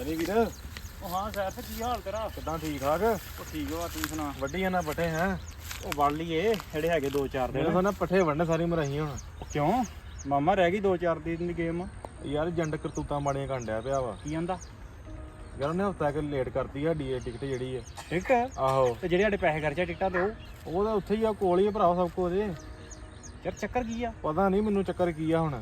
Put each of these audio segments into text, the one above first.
ਸਰੀ ਵੀਰ। ਉਹ ਹਾਂ ਸੈਫ ਕੀ ਹਾਲ ਤੇਰਾ? ਕਿਦਾਂ ਠੀਕ ਠਾਕ? ਉਹ ਠੀਕ ਵਾ ਤੂੰ ਸੁਣਾ? ਵੱਡੀ ਨਾ ਪੱਠੇ ਹੈ ਉਹ ਵੜ ਲਈਏ ਜਿਹੜੇ ਹੈਗੇ 2-4 ਮੇਰੇ ਦਿਨ। ਤਾਂ ਨਾ ਪੱਠੇ ਵੰਡੇ ਸਾਰੀ ਅਸੀਂ ਹੁਣ। ਕਿਉਂ? ਮਾਮਾ ਰਹਿ ਗਈ 2-4 ਦਿਨ ਦੀ ਗੇਮ ਯਾਰ ਜੰਡ ਕਰਤੂਤਾਂ ਮਾੜੀਆਂ ਕੰਡਿਆ ਪਿਆ ਵਾ। ਕੀ ਆਂਦਾ? ਯਾਰ ਉਹਨੇ ਹਫਤਾ ਕਿ ਲੇਟ ਕਰਤੀ ਆ ਡੀਏ ਟਿਕਟ ਜਿਹੜੀ ਹੈ ਟਿਕਟ ਆਹੋ। ਤੇ ਜਿਹੜੇ ਸਾਡੇ ਪੈਸੇ ਖਰਚੇ ਟਿਕਟਾਂ ਤੇ ਉਹ? ਉਹ ਤਾਂ ਉੱਥੇ ਹੀ ਆ ਕੋਲ ਹੀ ਆ ਭਰਾ ਸਭ ਕੁਝ ਉਹਦੇ। ਯਾਰ ਚੱਕਰ ਕੀ ਆ? ਪਤਾ ਨਹੀਂ ਮੈਨੂੰ ਚੱਕਰ ਕੀ ਆ ਹੁਣ।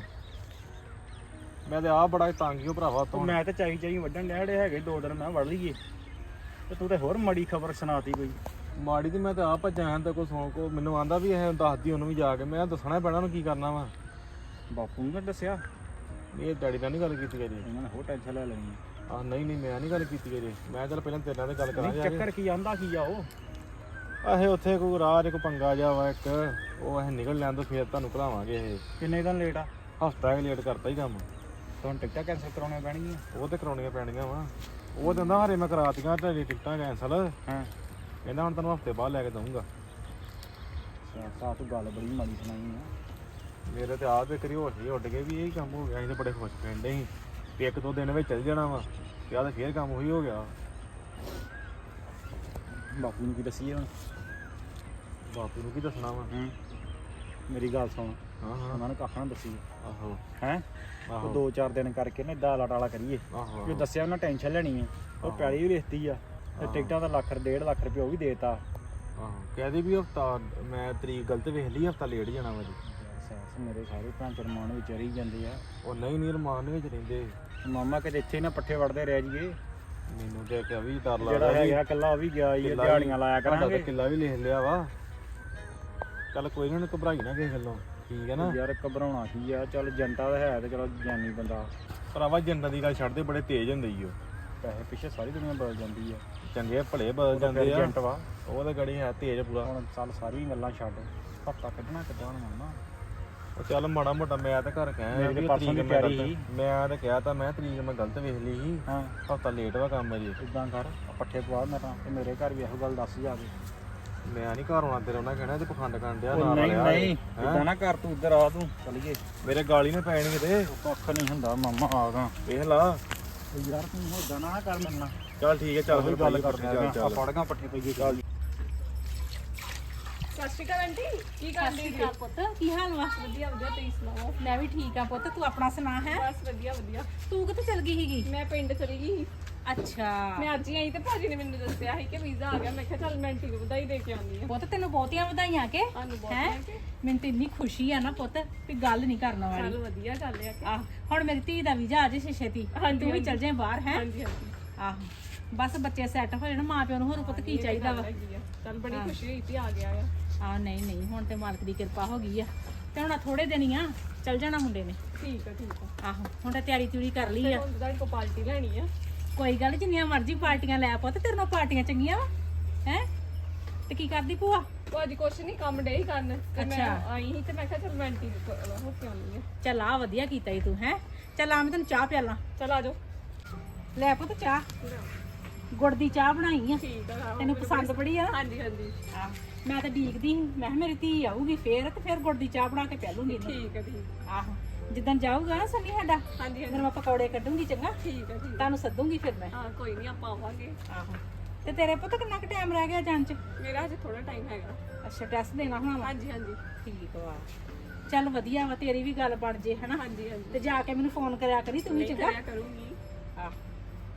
ਮੈਂ ਤੇ ਆ ਬੜਾ ਤੰਗ ਹੀ ਹੋ ਭਰਾਵਾ ਤੋਂ। ਮੈਂ ਤਾਂ ਚਾਹੀ ਚਾਹੀ ਵੱਢਣ ਜਿਹੜੇ ਹੈਗੇ 2 ਦਿਨ ਮੈਂ ਵੜ ਲਈਏ। ਤੇ ਤੂੰ ਤੇ ਹੋਰ ਮਾੜੀ ਖਬਰ ਸੁਣਾਤੀ ਕੋਈ। ਮਾੜੀ ਤੇ ਮੈਂ ਤੇ ਆ ਭੱਜਿਆ ਹਾਂ ਤੇ ਕੋ ਸੌਂ ਕੋ ਮੈਨੂੰ ਆਂਦਾ ਵੀ ਇਹ ਦੱਸਦੀ ਉਹਨੂੰ ਵੀ ਜਾ ਕੇ। ਮੈਂ ਦੱਸਣਾ ਹੀ ਪੈਣਾ ਉਹਨੂੰ ਕੀ ਕਰਨਾ ਵਾ। ਬਾਪੂ ਨੂੰ ਦੱਸਿਆ। ਇਹ ਡੈਡੀ ਨਾਲ ਨਹੀਂ ਗੱਲ ਕੀਤੀ ਕਰੀ ਉਹਨਾਂ ਨੇ ਹੋਰ ਟੈਨਸ਼ਨ ਲੈ ਲੈਣੀ ਆ। ਨਹੀਂ ਨਹੀਂ ਮੈਂ ਨਹੀਂ ਗੱਲ ਕੀਤੀ ਕਰੀ ਮੈਂ ਚੱਲ ਪਹਿਲਾਂ ਤੇਰੇ ਨਾਲ ਗੱਲ ਕਰਾਂ ਜਾ ਕੇ। ਚੱਕਰ ਕੀ ਆਂਦਾ ਕੀ ਆ ਉਹ? ਆਹੇ ਉੱਥੇ ਕੋਈ ਰਾਹ 'ਚ ਕੋਈ ਪੰਗਾ ਜਾ ਵਾ ਇੱਕ। ਉਹ ਅਸੀਂ ਨਿਕਲ ਲੈਣ ਤੋਂ ਫੇਰ ਤੁਹਾਨੂੰ ਭੁਲਾਵਾਂਗੇ ਇਹ। ਕਿੰਨੇ ਦਿਨ ਲੇਟ ਆ? ਹਫਤਾ ਕਿ ਲੇਟ ਕਰਤਾ ਹੀ ਕੰਮ। ਤੁਹਾਨੂੰ ਟਿਕਟਾਂ ਕੈਂਸਲ ਕਰਾਉਣੀਆਂ ਪੈਣਗੀਆਂ? ਉਹ ਤੇ ਕਰਾਉਣੀਆਂ ਪੈਣੀਆਂ ਵਾ। ਉਹ ਕਹਿੰਦਾ ਹਰੇ ਮੈਂ ਕਰਾਤੀਆਂ ਤੁਹਾਡੀ ਟਿਕਟਾਂ ਕੈਂਸਲ ਹਾਂ। ਕਹਿੰਦਾ ਹੁਣ ਤੈਨੂੰ ਹਫ਼ਤੇ ਬਾਅਦ ਲੈ ਕੇ ਦਊਂਗਾ। ਸਾ ਤੂੰ ਗੱਲ ਬੜੀ ਮਾੜੀ ਸੁਣਾਈ ਆ। ਮੇਰੇ ਤੇ ਆਪ ਇੱਕ ਵਾਰੀ ਹੋਸ਼ ਹੀ ਉੱਡ ਗਏ ਵੀ ਇਹ ਕੰਮ ਹੋ ਗਿਆ ਅਸੀਂ ਤਾਂ ਬੜੇ ਖੁਸ਼ ਪੈਂਦੇ ਸੀ। ਵੀ ਇੱਕ ਦੋ ਦਿਨ ਵਿੱਚ ਚੱਲ ਜਾਣਾ ਵਾ ਤੇ ਆਹ ਤਾਂ ਫੇਰ ਕੰਮ ਉਹੀ ਹੋ ਗਿਆ। ਬਾਪੂ ਨੂੰ ਕੀ ਦੱਸੀਏ ਹੁਣ? ਬਾਪੂ ਨੂੰ ਕੀ ਦੱਸਣਾ ਵਾ? ਹੂੰ। ਮੇਰੀ ਗੱਲ ਸੁਣ। ਹਾਂ ਹਾਂ। ਉਹਨਾਂ ਨੂੰ ਕੱਖ ਨਾ ਦੱਸੀ। ਆਹੋ। ਹੈ? ਆਹੋ। ਉਹ ਦੋ ਚਾਰ ਦਿਨ ਕਰਕੇ ਨਾ ਇਦਾਂ ਲਾਟਾਲਾ ਕਰੀਏ। ਆਹੋ ਕਿ ਦੱਸਿਆ ਉਹਨਾਂ ਟੈਨਸ਼ਨ ਲੈਣੀ ਆ। ਉਹ। ਪੈਲੀ ਵੀ ਲਿਖਤੀ ਆ। ਤੇ। ਟਿਕਟਾਂ ਦਾ ਲੱਖ ਡੇਢ ਲੱਖ ਰੁਪਏ ਉਹ ਵੀ ਦੇਤਾ। ਆਹੋ। ਕਹਦੇ ਵੀ ਹਫਤਾ ਮੈਂ ਤਰੀਕ ਗਲਤ ਵੇਖ ਲਈ ਹਫਤਾ ਲੇਟ ਜਾਣਾ ਵਾ ਜੀ। ਸੱਸ ਮੇਰੇ ਸਾਰੇ ਭੈਣ ਚਰਮਾਨ ਵਿੱਚ ਰਹੀ ਜਾਂਦੇ ਆ। ਉਹ ਨਹੀਂ ਨਹੀਂ ਰਮਾਨ ਵਿੱਚ ਰਹਿੰਦੇ। ਮਾਮਾ ਕਿਤੇ ਇੱਥੇ ਨਾ ਪੱਠੇ ਵੜਦੇ ਰਹਿ ਜੀਏ ਮੈਨੂੰ ਤੇ ਕਿ ਵੀ ਡਰ ਜਿਹੜਾ ਲੱਗਦਾ ਵੀ ਹੈਗਾ ਇਕੱਲਾ ਉਹ ਵੀ ਗਿਆ ਹੀ ਕਿੱਲਾ ਦਿਹਾੜੀਆਂ ਲਾਇਆ ਕਰਾਂਗੇ। ਕਿੱਲਾ ਵੀ ਲਿਖ ਲਿਆ ਵਾ। ਚੱਲ ਕੋਈ ਨਾ ਘਬਰਾਈ ਨਾ ਕਿਸੇ ਗੱਲੋਂ ਠੀਕ ਹੈ ਨਾ? ਯਾਰ ਘਬਰਾਉਣਾ ਕੀ ਆ? ਚੱਲ ਜੰਟਾ ਦਾ ਹੈ ਤੇ ਚਲੋ ਜਾਨੀ ਬੰਦਾ। ਭਰਾਵਾ ਜੰਨਾਂ ਦੀ ਗੱਲ ਛੱਡਦੇ ਬੜੇ ਤੇਜ਼ ਹੁੰਦੇ ਈ ਉਹ ਪੈਸੇ ਪਿੱਛੇ ਸਾਰੀ ਦੁਨੀਆ ਬਦਲ ਜਾਂਦੀ ਆ। ਚੰਗੇ ਭਲੇ ਬਦਲ ਜਾਂਦੇ ਆ। ਏਜੰਟ ਵਾ। ਉਹ ਤਾਂ ਗੜੀ ਹੈ ਤੇਜ਼ ਪੂਰਾ। ਹੁਣ ਚੱਲ ਸਾਰੀ ਗੱਲਾਂ ਛੱਡ। ਹਫਤਾ ਕੱਢਣਾ ਕਿੱਦਾਂ ਹੁਣ ਮਾਮਾ? ਉਹ ਚੱਲ ਮਾੜਾ ਮੋਟਾ ਮੈਂ ਤਾਂ ਘਰ ਕਹਿਆ ਮੇਰੀ ਪਰਸੋਂ ਦੀ ਤਿਆਰੀ ਸੀ। ਮੈਂ ਤਾਂ ਕਿਹਾ ਤਾਂ ਮੈਂ ਤਰੀਕ ਮੈਂ ਗਲਤ ਵੇਖ ਲਈ ਸੀ। ਹਾਂ। ਹਫਤਾ ਲੇਟ ਵਾ ਕੰਮ ਅਜੇ। ਇਦਾਂ ਕਰ ਪੱਠੇ ਪਵਾ ਮੈਂ ਤਾਂ ਮੇਰੇ ਘਰ ਵੀ ਇਹੋ ਗੱਲ ਦੱਸ ਜਾ ਕੇ ਮੈਂ ਨਹੀਂ ਘਰ ਆਉਣਾ ਤੇਰੇ ਉਹਨਾਂ ਕਹਿਣਾ ਤੇ ਪਖੰਡ ਕਰਨ ਡਿਆ ਉਹ ਨਾਲ ਨਹੀਂ ਵਾਲਿਆ ਨਹੀਂ ਹੈਂ? ਇਦਾਂ ਨਾ ਕਰ ਤੂੰ ਇੱਧਰ ਆ ਤੂੰ ਚਲੀਏ ਮੇਰੇ ਗਾਲੀ ਨੇ ਪੈਣੀ ਕਿਤੇ। ਕੱਖ ਨਹੀਂ ਹੁੰਦਾ ਮਾਮਾ ਆ ਗਾ। ਵੇਖ ਲਾ। ਯਾਰ ਤੂੰ ਹੋਦਾ ਨਾ ਕਰ ਮੰਨਣਾ ਚੱਲ ਠੀਕ ਹੈ ਚੱਲ ਫਿਰ ਗੱਲ ਕਰਦੇ ਚੱਲ। ਚੱਲ ਪੜਗਾ ਪੱਠੇ ਪਈਏ। ਚੱਲ। ਸਤਿ ਸ਼੍ਰੀ ਅਕਾਲ ਆਂਟੀ ਕੀ ਕਰਦੇ ਅਕਾਲ ਪੁੱਤ ਕੀ ਹਾਲ ਵਾ? ਵਧੀਆ ਵਧੀਆ ਤੁਸੀਂ ਸੁਣਾਓ? ਮੈਂ ਵੀ ਠੀਕ ਆ ਪੁੱਤ ਤੂੰ ਆਪਣਾ ਸੁਣਾ ਹੈ? ਬਸ ਵਧੀਆ ਵਧੀਆ। ਤੂੰ ਕਿੱਥੇ ਚਲ ਗਈ ਸੀਗੀ? ਮੈਂ ਪਿੰਡ ਚਲੀ ਗਈ ਸੀ। ਅੱਛਾ। ਮੈਂ ਅੱਜ ਹੀ ਆਈ ਤੇ ਭਾਜੀ ਨੇ ਮੈਨੂੰ ਦੱਸਿਆ ਸੀ ਕਿ ਵੀਜ਼ਾ ਆ ਗਿਆ। ਮੈਂ ਕਿਹਾ ਚੱਲ ਮੈਂ ਆਂਟੀ ਨੂੰ ਵਧਾਈ ਦੇ ਕੇ ਆਉਂਦੀ ਹਾਂ। ਪੁੱਤ ਤੈਨੂੰ ਬਹੁਤੀਆਂ ਵਧਾਈਆਂ ਕਿ? ਤੁਹਾਨੂੰ ਬਹੁਤ ਹੈਂ? ਹੈ ਕਿ? ਮੈਨੂੰ ਤੇ ਇੰਨੀ ਖੁਸ਼ੀ ਆ ਨਾ ਪੁੱਤ ਵੀ ਗੱਲ ਨਹੀਂ ਕਰਨ ਵਾਲੀ। ਚੱਲ ਵਧੀਆ ਚੱਲ ਰਿਹਾ ਕਿ? ਆਹ ਹੁਣ ਮੇਰੀ ਧੀ ਦਾ ਵੀਜ਼ਾ ਆ ਜੇ ਛੇਤੀ। ਹਾਂਜੀ, ਤੂੰ ਵੀ ਹਾਂਜੀ। ਚਲ ਜਾਏ ਬਾਹਰ ਹੈ? ਹਾਂਜੀ ਹਾਂਜੀ। ਆਹੋ ਬਸ ਬੱਚੇ ਸੈੱਟ ਹੋ ਜਾਣ ਮਾਂ ਪਿਓ ਨੂੰ ਹੋਰ ਪੁੱਤ ਕੀ ਚਾਹੀਦਾ ਵਾ? ਹੈਗੀ ਆ। ਚੱਲ ਬੜੀ ਖੁਸ਼ੀ ਹੋਈ ਕਿ ਆ ਗਿਆ ਆ। ਆ ਨਹੀਂ ਨਹੀਂ ਹੁਣ ਤੇ ਮਾਲਕ ਦੀ ਕਿਰਪਾ ਹੋ ਗਈ ਆ। ਤੇ ਹੁਣ ਥੋੜੇ ਦਿਨ ਹੀ ਆ ਚਲ ਜਾਣਾ ਮੁੰਡੇ ਨੇ। ਠੀਕ ਆ ਠੀਕ ਆ। ਆਹੋ ਹੁਣ ਤਾਂ ਤਿਆਰੀ ਤਿਉਰੀ ਕਰ ਲਈ ਆ। ਹੁਣ ਤੁਹਾਡੇ ਕੋਲ ਪਾਰਟੀ ਲੈਣੀ ਆ। ਕੋਈ ਗੱਲ ਨੀ, ਜਿੰਨੀਆਂ ਮਰਜ਼ੀ ਪਾਰਟੀਆਂ ਲੈ ਪੁੱਤ ਤੇਰੇ ਨਾਲ ਪਾਰਟੀਆਂ ਚੰਗੀਆਂ ਵਾ ਹੈ? ਤੇ ਕੀ ਕਰਦੀ ਭੂਆ? ਭਾਜੀ ਕੁਛ ਨਹੀਂ ਕੰਮ ਡੇ ਹੀ ਕਰਨ ਤੇ ਮੈਂ ਅੱਛਾ। ਆਈ ਸੀ ਤੇ ਮੈਂ ਕਿਹਾ ਚੱਲ ਮੈਂ ਆਂਟੀ ਕ- ਹੋ ਕੇ ਆਉਂਦੀ ਆ ਚੱਲ ਆ ਵਧੀਆ ਕੀਤਾ ਈ ਤੂੰ ਹੈ? ਚੱਲ ਆ ਮੈਂ ਤੈਨੂੰ ਚਾਹ ਪਿਆਲਾਂ। ਚੱਲ ਆ ਜਾਓ। ਲੈ ਪੁੱਤ ਚਾਹ। ਗੁੜ ਦੀ ਚਾਹ ਬਣਾਈ ਆ। ਠੀਕ ਆ ਤੈਨੂੰ ਪਸੰਦ ਬੜੀ ਆ ਹਾਂਜੀ ਹਾਂਜੀ। ਮੈਂ ਤਾਂ ਡੀਕਦੀ ਸੀ ਮੈਂ ਕਿਹਾ ਮੇਰੀ ਧੀ ਆਊਗੀ ਫੇਰ ਤੇ ਫੇਰ ਗੁੜ ਦੀ ਚਾਹ ਬਣਾ ਕੇ ਇਹਨੂੰ ਠੀਕ ਆ ਠੀਕ ਆਹੋ। ਜਿੱਦਣ ਜਾਊਗਾ ਨਾ ਸੰਨੀ ਸਾਡਾ ਹਾਂਜੀ ਫਿਰ ਹਾਂਜੀ ਮੈਂ ਪਕੌੜੇ ਕੱਢੂੰਗੀ ਚੰਗਾ। ਠੀਕ ਆ ਠੀਕ। ਤੁਹਾਨੂੰ ਸੱਦੂੰਗੀ ਫਿਰ ਮੈਂ। ਹਾਂ ਕੋਈ ਨਹੀਂ ਆਪਾਂ ਆਵਾਂਗੇ। ਆਹੋ। ਤੇ ਤੇਰੇ ਪੁੱਤ ਕਿੰਨਾ ਕੁ ਟਾਈਮ ਰਹਿ ਗਿਆ ਜਾਣ ਚ? ਮੇਰਾ ਹਜੇ ਥੋੜਾ ਟਾਈਮ ਹੈਗਾ। ਅੱਛਾ ਟੈਸਟ ਦੇਣਾ ਹੋਣਾ ਵਾ? ਹਾਂਜੀ ਹਾਂਜੀ। ਠੀਕ ਵਾ। ਚੱਲ ਵਧੀਆ ਵਾ ਤੇਰੀ ਵੀ ਗੱਲ ਬਣ ਜੇ ਹਨਾ? ਹਾਂਜੀ ਹਾਂਜੀ। ਤੇ ਜਾ ਕੇ ਮੈਨੂੰ ਫੋਨ ਕਰਿਆ ਕਰੀ ਤੂੰ ਵੀ ਨਹੀਂ ਚੰਗਾ। ਕਰਿਆ ਕਰੂੰਗੀ। ਆਹ।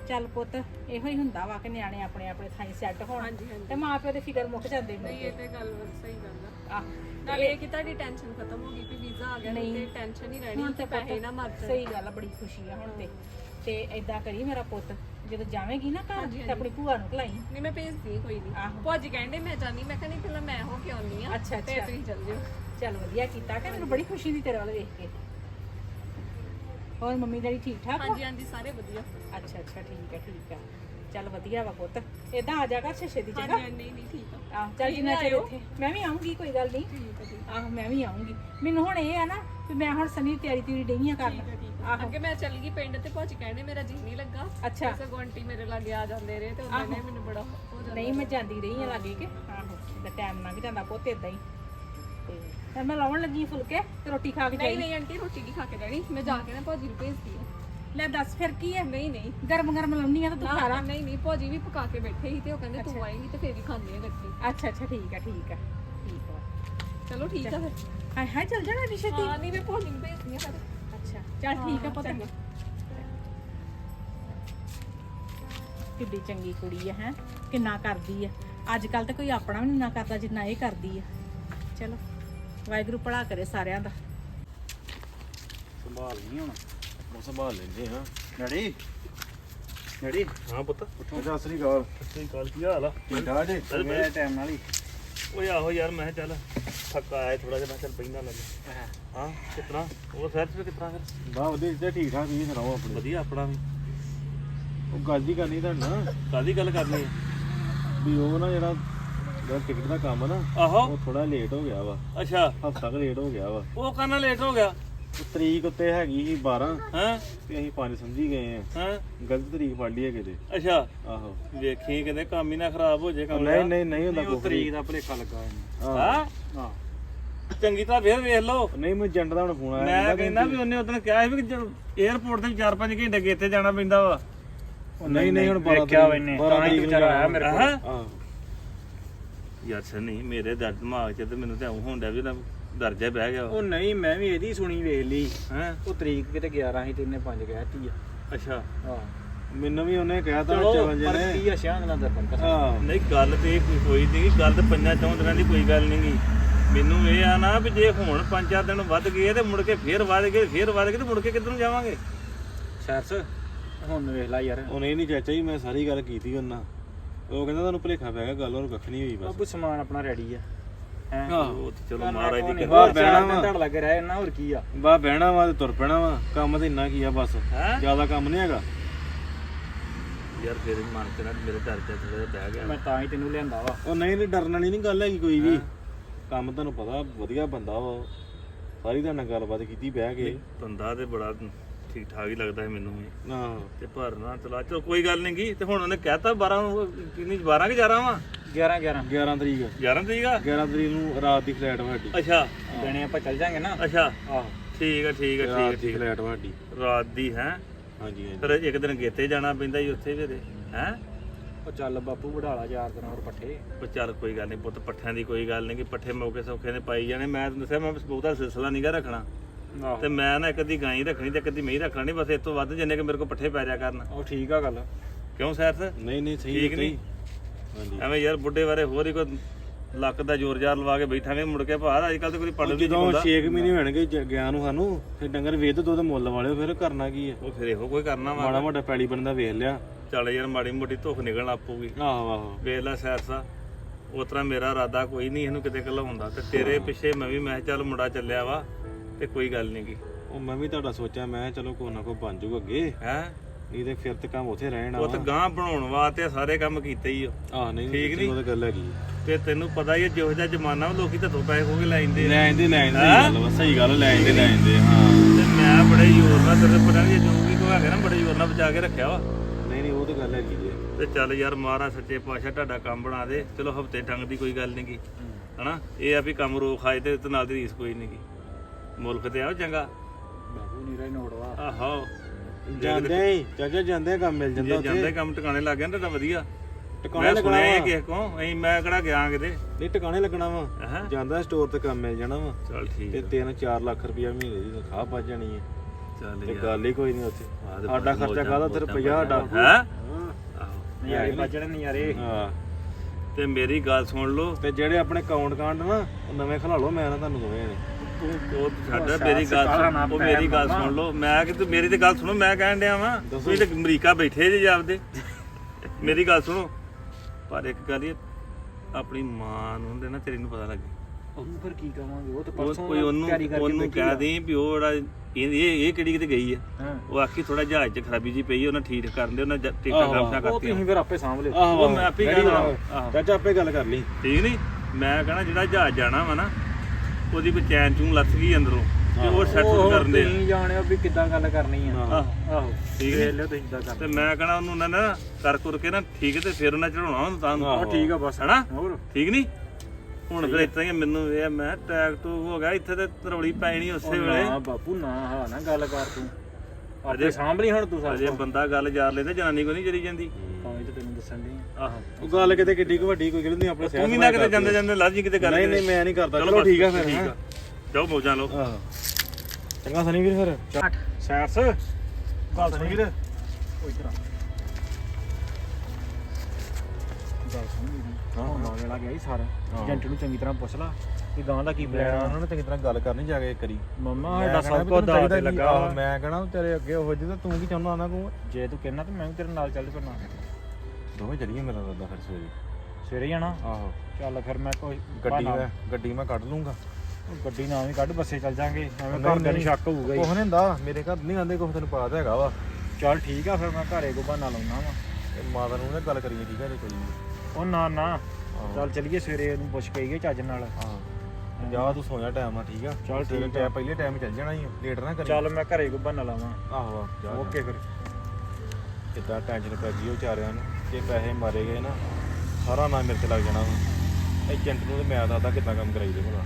ਚੱਲ ਪੁੱਤ ਇਹੋ ਹੀ ਹੁੰਦਾ ਵਾ ਕਿ ਨਿਆਣੇ ਆਪਣੇ ਆਪਣੇ ਥਾਈ ਸੈੱਟ ਹੋਣ ਹਾਂਜੀ ਹਾਂਜੀ। ਤੇ ਮਾਂ ਪਿਓ ਦੇ ਫਿਕਰ ਮੁੱਕ ਜਾਂਦੇ ਨੇ ਨਹੀਂ ਇਹ ਤੇ ਗੱਲ ਸਹੀ ਗੱਲ ਆ। ਆਹ। ਨਾਲੇ ਇਹ ਕਿ ਤੁਹਾਡੀ ਟੈਨਸ਼ਨ ਖਤਮ ਹੋ ਗਈ ਕਿ ਵੀਜ਼ਾ ਆ ਗਿਆ ਨਹੀਂ। ਤੇ ਟੈਨਸ਼ਨ ਹੀ ਰਹਿਣੀ ਹੁਣ ਤੇ ਤੇ ਪੈਸੇ ਨਾ ਮਰ ਜਾਣ। ਸਹੀ ਗੱਲ ਆ ਬੜੀ ਖੁਸ਼ੀ ਆ ਹੁਣ ਤੇ। ਤੇ ਕਰੀ ਮੇਰਾ ਪੁੱਤ ਜਦੋਂ ਜਾਵੇਂਗੀ ਨਾ ਘਰ ਹਾਂਜੀ, ਤੇ ਆਪਣੀ ਭੂਆ ਨੂੰ ਖਲਾਈ ਨਹੀਂ ਮੈਂ ਭੇਜਦੀ ਕੋਈ ਨਹੀਂ ਆਹੋ। ਭਾਜੀ ਕਹਿੰਦੇ ਮੈਂ ਜਾਣੀ ਮੈਂ ਕਹਿੰਦੀ ਪਹਿਲਾਂ ਮੈਂ ਹੋ ਕੇ ਆਉਣੀ ਆ ਅੱਛਾ, ਤੇ ਅੱਛਾ। ਤੁਸੀਂ ਚੱਲ ਜਿਓ। ਚੱਲ ਵਧੀਆ ਕੀਤਾ ਕਿ ਮੈਨੂੰ ਬੜੀ ਖੁਸ਼ੀ ਦੀ ਤੇਰੇ ਵੱਲ ਵੇਖ ਕੇ। ਹੋਰ ਮੰਮੀ ਡੈਡੀ ਠੀਕ ਠਾਕ? ਹਾਂਜੀ ਹਾਂਜੀ ਸਾਰੇ ਵਧੀਆ। ਅੱਛਾ ਅੱਛਾ ਠੀਕ ਹੈ ਠੀਕ ਹੈ ਚੱਲ ਵਧੀਆ ਵਾ ਪੁੱਤ। ਏਦਾਂ ਆ ਜਾਗਾ ਛੇ ਦੀ ਚੰਗਾ ਹਾਂਜੀ ਨਹੀਂ ਨਹੀਂ ਠੀਕ ਆ। ਆਹ ਚੱਲ ਜਿੰਨਾ ਚਿਰ ਇੱਥੇ। ਮੈਂ ਵੀ ਆਉਂਗੀ ਕੋਈ ਗੱਲ ਨਹੀਂ। ਠੀਕ ਆ ਠੀਕ ਆਹੋ ਮੈਂ ਵੀ ਆਉਂਗੀ ਮੈਨੂੰ ਹੁਣ ਇਹ ਆ ਨਾ ਵੀ ਮੈਂ ਹੁਣ ਸਨੀ ਤਿਆਰੀ ਤਿਉਰੀ ਡਈਆਂ ਆ ਕਰਨ। ਠੀਕ ਆ ਅੱਗੇ ਮੈਂ ਚੱਲ ਗਈ ਪਿੰਡ ਤੇ ਭਾਜੀ ਕਹਿੰਦੇ ਮੇਰਾ ਜੀ ਨਹੀਂ ਲੱਗਾ। ਅੱਛਾ। ਸਗੋਂ ਆਂਟੀ ਮੇਰੇ ਲਾਗੇ ਆ ਜਾਂਦੇ ਰਹੇ ਤੇ ਉਹਨਾਂ ਨੇ ਮੈਨੂੰ ਬੜਾ ਹੋ ਜਾਂਦਾ ਨਹੀਂ ਮੈਂ ਜਾਂਦੀ ਰਹੀ ਆ ਲਾਗੇ ਕਿ। ਆਹੋ ਦਾ ਟਾਈਮ ਲੰਘ ਜਾਂਦਾ ਪੁੱਤ ਏਦਾਂ ਹੀ। ਤੇ ਫਿਰ ਮੈਂ ਲਾਉਣ ਲੱਗੀ ਫੁਲਕੇ ਤੇ ਰੋਟੀ ਖਾ ਕੇ ਨਹੀਂ ਜਾਈ। ਨਹੀਂ ਆਂਟੀ ਰੋਟੀ ਕੀ ਖਾ ਕੇ ਰਹਿਣੀ ਮੈਂ ਜਾ ਕੇ ਨਾ ਭਾਜੀ ਨੂੰ ਭੇਜਦੀ ਆ ਲੈ ਦੱਸ ਫਿਰ ਕੀ ਹੈ? ਨਹੀਂ ਨਹੀਂ। ਗਰਮ ਗਰਮ ਲਾਉਣੀ ਆ ਤਾਂ ਤੂੰ ਖਾ ਲਾ। ਨਾ ਨਹੀਂ ਨਹੀਂ ਭਾਜੀ ਵੀ ਪਕਾ ਕੇ ਬੈਠੇ ਸੀ ਤੇ ਉਹ ਕਹਿੰਦੇ ਤੂੰ ਅੱਛਾ। ਆਏਂਗੀ ਤੇ ਫੇਰ ਹੀ ਖਾਂਦੇ ਆ ਇਕੱਠੇ ਅੱਛਾ ਅੱਛਾ ਠੀਕ ਆ ਠੀਕ ਆ। ਠੀਕ ਆ। ਚਲੋ ਠੀਕ ਆ ਫਿਰ। ਹਾਏ ਹਾਏ ਚੱਲ ਜਾਣਾ ਨੀ ਛੇਤੀ ਹਾਂ ਨਹੀਂ ਮੈਂ ਭਾਜੀ ਨੂੰ ਭੇਜਦੀ ਆ ਫਿਰ। ਅੱਛਾ ਚੱਲ ਠੀਕ ਆ ਹਾਂ, ਪੁੱਤ। ਚੰਗਾ। ਕਿੱਡੀ ਚੰਗੀ ਕੁੜੀ ਆ ਹੈ। ਕਿੰਨਾ ਕਰਦੀ ਆ। ਅੱਜ ਕੱਲ ਤਾਂ ਕੋਈ ਆਪਣਾ ਵੀ ਨੀ ਨਾ ਕਰਦਾ ਜਿੰਨਾ ਇਹ ਕਰਦੀ ਆ। ਚਲੋ। ਵਾਹਿਗੁਰੂ ਭਲਾ ਕਰੇ ਸਾਰਿਆਂ ਦਾ। ਸੰਭਾਲ ਨਹੀਂ ਹੁਣ। ਉਹ ਸੰਭਾਲ ਲੈਂਦੇ ਹਾਂ। ਡੈਡੀ? ਡੈਡੀ? ਹਾਂ ਪੁੱਤ। ਸਤਿ ਸ੍ਰੀ ਅਕਾਲ। ਸਹੀ ਗੱਲ ਕੀ ਹਾਲ ਆ? ਠੀਕ ਠਾਕ ਜੀ? ਚੱਲ ਮੇਰੇ ਟਾਈਮ ਨਾਲ ਹੀ? ਓਏ ਆਹੋ ਯਾਰ ਮੈਂ ਕਿਹਾ ਚੱਲ ਥੱਕਾ ਆਇਆ ਥੋੜਾ ਜਿਹਾ ਮੈਂ ਕਿਹਾ ਚੱਲ ਬੈਠਣਾ ਲੱਗਾ ਹਾਂ। ਕਿਤਨਾ? ਉਹ ਸੈਰ ਤੇ ਕਿਤਨਾ ਫਿਰ? ਬਾ ਵਧੀਆ ਜੀ ਠੀਕ ਠਾਕ ਤੁਸੀਂ ਸੁਣਾਓ ਆਪਣੀ? ਵਧੀਆ ਆਪਣਾ ਵੀ। ਉਹ ਗੱਲ ਹੀ ਕਰਨੀ ਤੁਹਾਡੇ ਨਾਲ। ਕਾਦੀ ਗੱਲ ਕਰਨੀ ਹੈ ਵੀ ਉਹ ਨਾ ਜਿਹੜਾ ਜਿਹੜਾ ਟਿਕਟ ਦਾ ਕੰਮ ਆ ਨਾ ਆਹੋ। ਉਹ ਥੋੜਾ ਲੇਟ ਹੋ ਗਿਆ ਵਾ। ਅੱਛਾ। ਹਫਤਾ ਕੁ ਲੇਟ ਹੋ ਗਿਆ ਵਾ। ਉਹ ਕਾਨਾ ਲੇਟ ਹੋ ਗਿਆ। ਉਹ ਤਰੀਕ ਉੱਤੇ ਹੈਗੀ ਸੀ 12 ਹਾਂ? ਤੇ ਅਸੀਂ 5 ਸਮਝੀ ਗਏ ਆ। ਹਾਂ? ਗਲਤ ਤਰੀਕ ਫੜ ਲਈ ਹੈ ਕਿਤੇ। ਅੱਛਾ। ਆਹੋ। ਵੇਖੀ ਕਿਤੇ ਕੰਮ ਹੀ ਨਾ ਖਰਾਬ ਹੋ ਜੇ ਕੰਮ ਨਹੀਂ ਨਹੀਂ ਨਹੀਂ ਹੁੰਦਾ ਕੋਈ ਤਰੀਕ ਦਾ ਭੁਲੇਖਾ ਲੱਗਾ ਇਹਨੂੰ ਹਾਂ? ਹਾਂ ਚੰਗੀ ਤਰ੍ਹਾਂ ਫੇਰ ਵੇਖ ਲਓ। ਨਹੀਂ ਮੈਂ ਏਜੰਟ ਦਾ ਹੁਣ ਫੋਨ ਆਇਆ ਮੈਂ ਕਹਿੰਦਾ ਵੀ ਉਹਨੇ ਉਦੋਂ ਕਿਹਾ ਸੀ ਵੀ 에어ਪੋਰਟ ਤੇ 4-5 ਘੰਟੇ ਅੱਗੇ ਇੱਥੇ ਜਾਣਾ ਪੈਂਦਾ ਵਾ। ਨਹੀਂ ਨਹੀਂ ਹੁਣ 12 ਵੇਖਿਆ ਵਾ ਇਹਨੇ ਤਾਂ ਹੀ ਵਿਚਾਰਾ ਆਇਆ ਮੇਰੇ ਕੋਲ। ਹਾਂ? ਯਾਰ ਸਰ ਨਹੀਂ ਮੇਰੇ ਦਰਦ ਦਿਮਾਗ 'ਚ ਤੇ ਮੈਨੂੰ ਤਾਂ ਐਂ ਹੁੰਦਾ ਵੀ ਨਾ ਡਰ ਜਾ ਬਹਿ ਗਿਆ ਉਹ ਨਹੀਂ ਮੈਂ ਵੀ ਇਹਦੀ ਸੁਣੀ ਵੇਖ ਲਈ। ਹੈ? ਉਹ ਤਰੀਕ ਕਿਤੇ 11 ਸੀ ਤੇ ਇਹਨੇ 5 ਕਹਿਤੀ ਆ। ਅੱਛਾ। ਹਾਂ। ਮੈਨੂੰ ਵੀ ਉਹਨੇ ਕਹਿ ਤਾ ਚਲੋ ਪਰ ਕੀ ਆ ਸ਼ਾਂਗ ਨਾਲ ਦਾ ਆਹ ਨਹੀਂ ਗੱਲ ਤੇ ਕੋਈ ਹੋਈ ਨਹੀਂ ਗੱਲ ਤੇ ਪੰਜਾਂ ਚੌਂ ਦਿਨਾਂ ਦੀ ਕੋਈ ਗੱਲ ਨਹੀਂ ਗੀ। ਮੈਨੂੰ ਇਹ ਆ ਨਾ ਵੀ ਜੇ ਹੁਣ ਪੰਜ ਚਾਰ ਦਿਨ ਵੱਧ ਗਏ ਤੇ ਮੁੜ ਕੇ ਫੇਰ ਵੱਧ ਗਏ ਫੇਰ ਵੱਧ ਗਏ ਤੇ ਮੁੜ ਕੇ ਕਿੱਧਰ ਨੂੰ ਜਾਵਾਂਗੇ ਸ਼ਰਸ ਹੁਣ ਵੇਖ ਲੈ ਯਾਰ। ਉਹਨੇ ਨਹੀਂ ਚਾਚਾ ਜੀ ਮੈਂ ਸਾਰੀ ਗੱਲ ਕੀਤੀ ਉਹਨਾਂ ਉਹ ਕਹਿੰਦਾ ਤੁਹਾਨੂੰ ਭੁਲੇਖਾ ਪੈ ਗਿਆ ਗੱਲ ਹੋਰ ਕੱਖ ਨਹੀਂ ਹੋਈ ਬਸ। ਬਾਬੂ ਸਮਾਨ ਆਪਣਾ ਰੈਡੀ ਆ। ਹੈ? ਉਹ ਤੇ ਚਲੋ ਮਹਾਰਾਜ ਦੀ ਬਾਹਰ ਕਿਰਪਾ ਬਹਿਣਾ ਬਹਿਣਾ ਵਾ। ਧੜ ਲੱਗ ਰਿਹਾ ਇਹਨਾਂ ਹੋਰ ਕੀ ਆ? ਬਾ ਬਹਿਣਾ ਵਾ ਤੇ ਤੁਰ ਪੈਣਾ ਵਾ। ਕੰਮ ਤੇ ਇੰਨਾ ਕੀ ਆ ਬਸ। ਹੈ? ਜ਼ਿਆਦਾ ਕੰਮ ਨਹੀਂ ਹੈਗਾ। ਯਾਰ ਫੇਰ ਵੀ ਮਨ ਤੇ ਨਾ ਮੇਰੇ ਡਰ ਥੋੜਾ ਜਿਹਾ ਬਹਿ ਗਿਆ। ਮੈਂ ਤਾਂ ਹੀ ਤੈਨੂੰ ਲਿਆਂਦਾ ਵਾ। ਉਹ ਨਹੀਂ ਨਹੀਂ ਡਰਨ ਵਾਲੀ ਨਹੀਂ ਗੱਲ ਹੈਗੀ ਕੋਈ ਵੀ। ਕੰਮ ਤੁਹਾਨੂੰ ਪਤਾ ਵਧੀਆ ਬੰਦਾ ਵਾ। ਉਹ। ਸਾਰੀ ਤੁਹਾਡੇ ਨਾਲ ਗੱਲਬਾਤ ਕੀਤੀ ਬਹਿ ਕੇ। ਬੰਦਾ ਤੇ ਬੜਾ ਠੀਕ ਠਾਕ ਹੀ ਲੱਗਦਾ ਹੈ ਮੈਨੂੰ ਵੀ। ਹਾਂ। ਤੇ ਪਰ ਨਾ ਚਲਾ ਚਲੋ ਕੋਈ ਗੱਲ ਨਹੀਂ ਗੀ। ਤੇ ਹੁਣ ਉਹਨੇ ਕਹਿਤਾ 12 ਨੂੰ ਕਿੰਨੀ 12 ਕਿ 11 ਵਾ? 11 11 11 ਤਰੀਕ। 11 ਤਰੀਕ ਆ? 11 ਤਰੀਕ ਨੂੰ ਰਾਤ ਦੀ ਫਲਾਈਟ ਵਾ ਸਾਡੀ ਅੱਛਾ ਦਿਨੇ ਆਪਾਂ ਚੱਲ ਜਾਾਂਗੇ ਨਾ? ਅੱਛਾ। ਆਹੋ। ਠੀਕ ਆ ਠੀਕ ਆ ਠੀਕ ਠੀਕ ਫਲਾਈਟ ਵਾ ਸਾਡੀ। ਰਾਤ ਦੀ ਹੈ? ਹਾਂਜੀ ਹਾਂਜੀ। ਫਿਰ ਇੱਕ ਦਿਨ ਗੇਤੇ ਜਾਣਾ ਪੈਂਦਾ ਹੀ ਉੱਥੇ ਫਿਰ ਹੈ? ਉਹ ਚੱਲ ਬਾਪੂ ਵਢਾਲਾ ਚਾਰ ਦਿਨ ਹੋਰ ਪੱਠੇ। ਉਹ ਚੱਲ ਕੋਈ ਗੱਲ ਨਹੀਂ ਪੁੱਤ ਪੱਠਿਆਂ ਦੀ ਕੋਈ ਗੱਲ ਨਹੀਂ ਕਿ ਪੱਠੇ ਮੌਕੇ ਸੌਖੇ ਨੇ ਪਾਈ ਜਾਣੇ। ਮੈਂ ਤੈਨੂੰ ਦੱਸਿਆ ਮੈਂ ਬਹੁਤਾ ਸਿਲਸਿਲਾ ਨਹੀਂਗਾ ਰੱਖਣਾ। ਤੇ ਮੈਂ ਨਾ ਇੱਕ ਅੱਧੀ ਗਾਂ ਹੀ ਰੱਖਣੀ ਤੇ ਇੱਕ ਅੱਧੀ ਮੈਂ ਹੀ ਰੱਖਣਾ ਨਹੀਂ ਬਸ ਇਸ ਤੋਂ ਵੱਧ ਜਿੰਨੇ ਕਿ ਮੇਰੇ ਕੋਲ ਪੱਠੇ ਪੈ ਜਾ ਕਰਨ। ਉਹ ਠੀਕ ਆ ਗੱਲ। ਕਿਉਂ ਸੈਰ ਸੇ ਨਹੀਂ ਨਹੀਂ ਸਹੀ ਠੀਕ ਹੈ ਨਹੀਂ? ਹਾਂਜੀ। ਐਵੇਂ ਯਾਰ ਬੁੱਢੇ ਬਾਰੇ ਹੋਰ ਹੀ ਕੋਈ ਲੱਕ ਦਾ ਜ਼ੋਰ ਜ਼ਾਰ ਲਵਾ ਕੇ ਬੈਠਾਂਗੇ ਮੁੜ ਕੇ ਭਾਰ ਅੱਜ ਕੱਲ ਤੇ ਕੋਈ ਪੜਨ ਨਹੀਂ ਜਦੋਂ ਹੁੰਦਾ। 6 ਮਹੀਨੇ ਹੋਣਗੇ ਗਿਆ ਨੂੰ ਸਾਨੂੰ ਫਿਰ ਡੰਗਰ ਵੇਚ ਦੋ ਤੇ ਮੁੱਲ ਵਾਲਿਓ ਫਿਰ ਕਰਨਾ ਕੀ ਹੈ ਉਹ ਫਿਰ ਇਹੋ ਕੋਈ ਕਰਨਾ ਵਾ। ਮਾੜਾ ਮੋਟਾ ਪੈਲੀ ਬੰਦਾ ਵੇਖ ਲਿਆ। ਚੱਲ ਯਾਰ ਮਾੜੀ ਮੋਟੀ ਧੁੱਖ ਨਿਕਲਣ ਆਪੂਗੀ ਆਹੋ ਆਹੋ। ਵੇਖ ਲੈ ਸੈਰਸਾ ਉਸ ਤਰ੍ਹਾਂ ਮੇਰਾ ਇਰਾਦਾ ਕੋਈ ਨਹੀਂ ਇਹਨੂੰ ਕਿਤੇ ਘਲਾਉਂਦਾ ਤੇ ਤੇਰੇ ਪਿੱਛੇ ਮੈਂ ਵੀ ਮੈਂ ਕਿਹਾ ਚੱਲ ਮੁੰਡਾ ਚੱਲਿਆ ਵਾ। ਤੇ ਕੋਈ ਗੱਲ ਨਹੀਂ ਗੀ। ਉਹ ਮੈਂ ਵੀ ਤੁਹਾਡਾ ਸੋਚਿਆ ਮੈਂ ਕਿਹਾ ਚਲੋ ਕੋਈ ਨਾ ਕੋਈ ਬਣ ਜਾਊਗਾ ਅੱਗੇ। ਹੈ? ਨਹੀਂ ਤੇ ਫਿਰ ਤੇ ਕੰਮ ਉੱਥੇ ਰਹਿਣਾ ਉਹ ਤਾਂ ਗਾਂ ਬਣਾਉਣ ਵਾਸਤੇ ਸਾਰੇ ਕੰਮ ਕੀਤੇ ਹੀ ਓ ਆਹ ਨਹੀਂ ਠੀਕ ਠੀਕ ਉਹ ਤਾਂ ਗੱਲ ਹੈਗੀ ਤੇ ਤੈਨੂੰ ਪਤਾ ਹੀ ਹੈ ਜਿਹੋ ਜਿਹਾ ਜ਼ਮਾਨਾ ਵਾ, ਲੋਕੀ ਤਾਂ ਪੈਸੇ ਖੋ ਕੇ ਲੈ ਜਾਂਦੇ ਆ। ਲੈ ਆਂਦੇ ਲੈ ਸਹੀ ਗੱਲ ਸਹੀ ਗੱਲ ਲੈ ਆਂਦੇ ਲੈ ਆਂਦੇ ਹਾਂ। ਤੇ ਮੈਂ ਬੜੇ ਜ਼ੋਰ ਨਾਲ ਤੇਰੇ ਪਤਾ ਨਹੀਂ ਜੋ ਵੀ ਕੋ ਹੈਗਾ ਨਾ ਬੜੇ ਜ਼ੋਰ ਨਾਲ ਬਚਾ ਕੇ ਰੱਖਿਆ ਵਾ। ਨਹੀਂ ਨਹੀਂ ਉਹ ਤਾਂ ਗੱਲ ਹੈਗੀ ਜੇ ਤੇ ਚੱਲ ਯਾਰ ਮਹਾਰਾਜ ਸੱਚੇ ਪਾਤਸ਼ਾਹ ਤੁਹਾਡਾ ਕੰਮ ਬਣਾ ਦੇ। ਚਲੋ ਹਫ਼ਤੇ ਟੰਗ ਦੀ ਕੋਈ ਗੱਲ ਨਹੀਂ ਗੀ। ਹਨਾ? ਇਹ ਆ ਵੀ ਕੰਮ ਰੋ ਖਾਏ ਤੇ ਤੇ ਨਾਲ ਦੀ ਰੀਸ ਕੋਈ ਨਹੀਂ ਗੀ। ਮੁਲਕ ਤੇ ਆਓ ਚੰਗਾ। ਬਾਪੂ ਨੀਰਾ ਹੀ ਨੋੜਵਾ। ਆਹੋ। ਜਾਂਦੇ ਹੀ ਚਾਚਾ ਜਾਂਦੇ ਆ ਕੰਮ ਮਿਲ ਜਾਂਦਾ ਜੇ ਉੱਥੇ। ਜਾਂਦੇ ਕੰਮ ਟਿਕਾਣੇ ਲੱਗ ਗਿਆ ਨਾ ਤਾਂ ਵਧੀਆ। ਟਿਕਾਣੇ ਮੈਂ ਲੱਗਣਾ ਸੁਣਿਆ ਵਾ ਇਹ ਕਿਸੇ ਕੋ ਐਂ ਮੈਂ ਕਿਹੜਾ ਗਿਆ ਕਿਤੇ। ਨਹੀਂ ਟਿਕਾਣੇ ਲੱਗਣਾ ਵਾ। ਹਾਂ? ਜਾਂਦਾ ਸਟੋਰ ਤੇ ਕੰਮ ਮਿਲ ਜਾਣਾ ਵਾ। ਚੱਲ ਠੀਕ ਤੇ ਆ। 3-4 ਲੱਖ ਰੁਪਇਆ ਮਹੀਨੇ ਦੀ ਤਨਖਾਹ ਵੱਜ ਜਾਣੀ ਹੈ। ਚੱਲ ਤੇ ਯਾਰ। ਗੱਲ ਹੀ ਕੋਈ ਨਹੀਂ ਉੱਥੇ। ਆਹ ਤੇ ਸਾਡਾ ਖਰਚਾ ਕਾਹਦਾ ਤੇ ਮੌਜਾਂ ਰੁਪਇਆ ਸਾਡਾ? ਹੈ? ਹਾਂ। ਆਹੋ। ਨਜ਼ਾਰੇ ਵੱਜਣੇ ਨਜ਼ਾਰੇ ਹਾਂ। ਤੇ ਮੇਰੀ ਗੱਲ ਸੁਣ ਲਓ। ਤੇ ਜਿਹੜੇ ਆਪਣੇ ਅਕਾਊਂਟ ਕਾਂਡ ਨਾ ਉਹ ਨਵੇਂ ਖਲਾ ਲਓ ਮੈਂ ਨਾ ਤੁਹਾਨੂੰ ਦੋਵੇਂ ਨੇ ਉਹ ਛੱਡ ਮੇਰੀ ਗੱਲ ਸੁਣ ਉਹ ਮੇਰੀ ਗੱਲ ਸੁਣ ਲਓ। ਮੈਂ ਕਿ ਤੂੰ ਮੇਰੀ ਤੇ ਗੱਲ ਸੁਣੋ ਮੈਂ ਕਹਿਣ ਡਿਆ ਵਾਂ ਤੁਸੀਂ ਤੇ ਅਮਰੀਕਾ ਬੈਠੇ ਜੇ ਜਾਪਦੇ। ਮੇਰੀ ਗੱਲ ਸੁਣੋ। ਪਰ ਇੱਕ ਗੱਲ ਇਹ ਆਪਣੀ ਮਾਂ ਨੂੰ ਹੁੰਦੇ ਨਾ ਤੇਰੀ ਨੂੰ ਪਤਾ ਲੱਗੇ। ਉਹਨੂੰ ਫਿਰ ਕੀ ਕਵਾਂਗੇ? ਉਹ ਤਾਂ ਉਹ ਪਰਸੋਂ ਕੋਈ ਉਹਨੂੰ ਤਿਆਰੀ ਕਰਕੇ ਉਹਨੂੰ ਬੈਠੀ ਕਹਿ ਆ। ਦੇ ਵੀ ਉਹ ਜਿਹੜਾ ਇਹ ਇਹ ਇਹ ਕਿਹੜੀ ਕਿਤੇ ਗਈ ਆ। ਹਾਂ। ਉਹ ਆਖੀ ਥੋੜਾ ਜਹਾਜ਼ 'ਚ ਖਰਾਬੀ ਜੀ ਪਈ ਉਹਨਾਂ ਠੀਕ ਕਰਨ ਦੇ ਉਹਨਾਂ ਟਿਕਟਾਂ ਆਹੋ, ਕਾਮਸ਼ਾ ਉਹ ਤੁਸੀਂ ਫਿਰ ਆਪੇ ਸਾਂਭ ਲਿਓ। ਆਹੋ ਉਹ ਮੈਂ ਆਪੇ। ਚਾਚਾ ਆਪੇ ਗੱਲ ਕਰ ਲਈ। ਠੀਕ ਨਹੀਂ ਮੈਂ ਕਹਣਾ ਜਿਹੜਾ ਜਹਾਜ਼ ਜਾਣਾ ਵਾ ਨਾ ਉਹਦੀ ਵੀ ਚੈਨ ਚੂੰ ਲੱਥ ਗਈ ਅੰਦਰੋਂ ਤੇ ਉਹ ਸੈੱਟ ਉਹ ਕਰਨ ਦੇ ਤੁਸੀਂ ਜਾਣਿਓ ਵੀ ਕਿੱਦਾਂ ਗੱਲ ਕਰਨੀ ਆ। ਆਹੋ। ਠੀਕ ਹੈ। ਲਿਓ ਤੁਸੀਂ ਇਦਾਂ ਤੇ ਮੈਂ ਕਹਣਾ ਉਹਨੂੰ ਨਾ ਨਾ ਕਰ ਕੁਰ ਕੇ ਨਾ ਠੀਕ ਤੇ ਫਿਰ ਉਹਨਾਂ ਚੜਾਉਣਾ ਉਹਨੂੰ ਤਾਂ। ਠੀਕ ਆ ਬਸ। ਹਨਾ? ਹੋਰ? ਠੀਕ ਨਹੀਂ ਹੁਣ ਫਿਰ ਇਤਨਾ ਹੀ ਮੈਨੂੰ ਇਹ ਮੈਂ ਟੈਗ ਟੂ ਹੋ ਗਿਆ ਇੱਥੇ ਤੇ ਤਰੌੜੀ ਪੈਣੀ ਉਸੇ ਵੇਲੇ ਨਾ ਬਾਪੂ ਨਾ ਹਾਂ ਨਾ ਗੱਲ ਕਰ ਤੂੰ। ਅਜੇ ਸਾਂਭ ਲਈ ਹੁਣ ਤੂੰ ਸਭ ਬੰਦਾ ਗੱਲ ਯਾਰ ਲੈਂਦਾ ਜਨਾਨੀ ਕੋ ਨਹੀਂ ਜਰੀ ਜਾਂਦੀ। ਤਾਂ ਹੀ ਤਾਂ ਤੈਨੂੰ ਦੱਸਣ ਦੀ ਆਹੋ। ਉਹ ਗੱਲ ਕਿਤੇ ਕਿੱਡੀ ਕੁ ਵੱਡੀ ਕੋਈ ਗੱਲ ਨਹੀਂ ਆਪਣੇ ਤੂੰ ਵੀ ਨਾ ਕਿਤੇ ਜਾਂਦੇ ਜਾਂਦੇ ਲੱਜ ਜੀ ਕਿਤੇ ਕਰ ਨਹੀਂ ਨਹੀਂ ਮੈਂ ਨਹੀਂ ਕਰਦਾ। ਚਲੋ ਠੀਕ ਆ ਫਿਰ ਠੀਕ। ਆ। ਜਾਓ ਮੌਜਾਂ ਲਓ। ਆਹੋ। ਚੰਗਾ ਸਨੀ ਵੀਰ ਫਿਰ ਸੈਰਸ। ਗੱਲ ਸੁਣ ਵੀਰ। ਉਹ ਇਧਰ ਆ ਗੱਲ ਸੁਣ ਵੀਰ। ਹਾਂ, ਨਾਲ ਵੇਲਾ ਗਿਆ ਹੀ ਸਾਰਾ। ਹਾਂ। ਏਜੰਟ ਨੂੰ ਚੰਗੀ ਤਰ੍ਹਾਂ ਪੁੱਛ ਲਾ। ਕਿ ਗਾਂ ਦਾ ਕੀ ਪਲਾਨ ਆ? ਉਹਨਾਂ ਨੇ ਚੰਗੀ ਤਰ੍ਹਾਂ ਗੱਲ ਕਰਨੀ ਜਾ ਕੇ ਇੱਕ ਵਾਰੀ। ਮੰਮਾ ਸਾਡਾ ਸਭ ਕੁਝ ਦਾ ਤੇ ਕੀ? ਲੱਗਾ। ਮੈਂ ਕਹਣਾ ਤੇਰੇ ਅੱਗੇ ਹੋ ਜੇ ਤਾਂ ਕੀ ਚਾਹੁੰਦਾ ਉਹਨਾਂ ਕੋਲ? ਜੇ ਤੂੰ ਕਹਿਣਾ ਤਾਂ ਮੈਂ ਵੀ ਤੇਰੇ ਨਾਲ ਚੱਲ ਪੈਣਾ ਦੋਵੇਂ ਚਲੀਏ ਮੇਰਾ ਦਾਦਾ ਫਿਰ ਸਵੇਰੇ ਸਵੇਰੇ ਜਾਣਾ ਆਹੋ। ਚੱਲ ਫਿਰ ਮੈਂ ਕੋਈ ਗੱਡੀ ਮੈਂ ਗੱਡੀ ਮੈਂ ਕੱਢ ਲੂੰਗਾ। ਉਹ ਗੱਡੀ ਨਾ ਵੀ ਕੱਢ ਬੱਸੇ ਚੱਲ ਜਾਾਂਗੇ। ਐਵੇਂ ਘਰ ਦਾ ਨਹੀਂ। ਸ਼ੱਕ ਹੋਊਗਾ ਹੀ। ਕੁਛ ਨਹੀਂ ਹੁੰਦਾ। ਮੇਰੇ ਘਰ ਨਹੀਂ ਆਂਦੇ ਕੁਛ ਤੈਨੂੰ ਪਤਾ ਤਾਂ ਹੈਗਾ ਵਾ। ਚੱਲ ਠੀਕ ਆ ਫਿਰ ਮੈਂ ਘਰੇ ਕੋ ਬਹਾਨਾ ਲਾਉਣਾ ਵਾ। ਤੇ ਮਾਤਾ ਨੂੰ ਨਾ ਗੱਲ ਕਰੀਏ ਠੀਕ ਹੈ ਜੇ ਕੋਈ। ਉਹ ਨਾ ਨਾ। ਚੱਲ ਚਲੀਏ ਸਵੇਰੇ ਇਹਨੂੰ ਪੁੱਛ ਕੇ ਆਈਏ ਚੱਜ ਨਾਲ। ਹਾਂ ਜਾ ਤੂੰ ਸੋਇਆ ਟਾਈਮ ਆ ਠੀਕ ਆ? ਚੱਲ ਠੀਕ ਆ। ਟਾਈਮ ਪਹਿਲੇ ਟਾਈਮ ਚੱਲ ਜਾਣਾ ਹੀ ਲੇਟ ਨਾ ਕਰੀ ਚੱਲ ਮੈਂ ਘਰੇ ਕੋ ਬਹਾਨਾ ਲਾਵਾਂ। ਆਹੋ ਜਾ ਓਕੇ ਫਿਰ। ਕਿੱਦਾਂ ਟੈਨਸ਼ਨ ਪੈ ਗਈ ਉਹ ਵਿਚਾਰਿਆਂ ਨੂੰ ਜੇ ਪੈਸੇ ਮਾਰੇ ਗਏ ਨਾ ਸਾਰਾ ਨਾ ਮੇਰੇ ਤੇ ਲੱਗ ਜਾਣਾ ਵਾ। ਏਜੰਟ ਨੂੰ ਤੇ ਮੈਂ ਦੱਸਦਾ ਕਿੱਦਾਂ ਕੰਮ ਕਰਾਈਦੇ ਭਲਾ।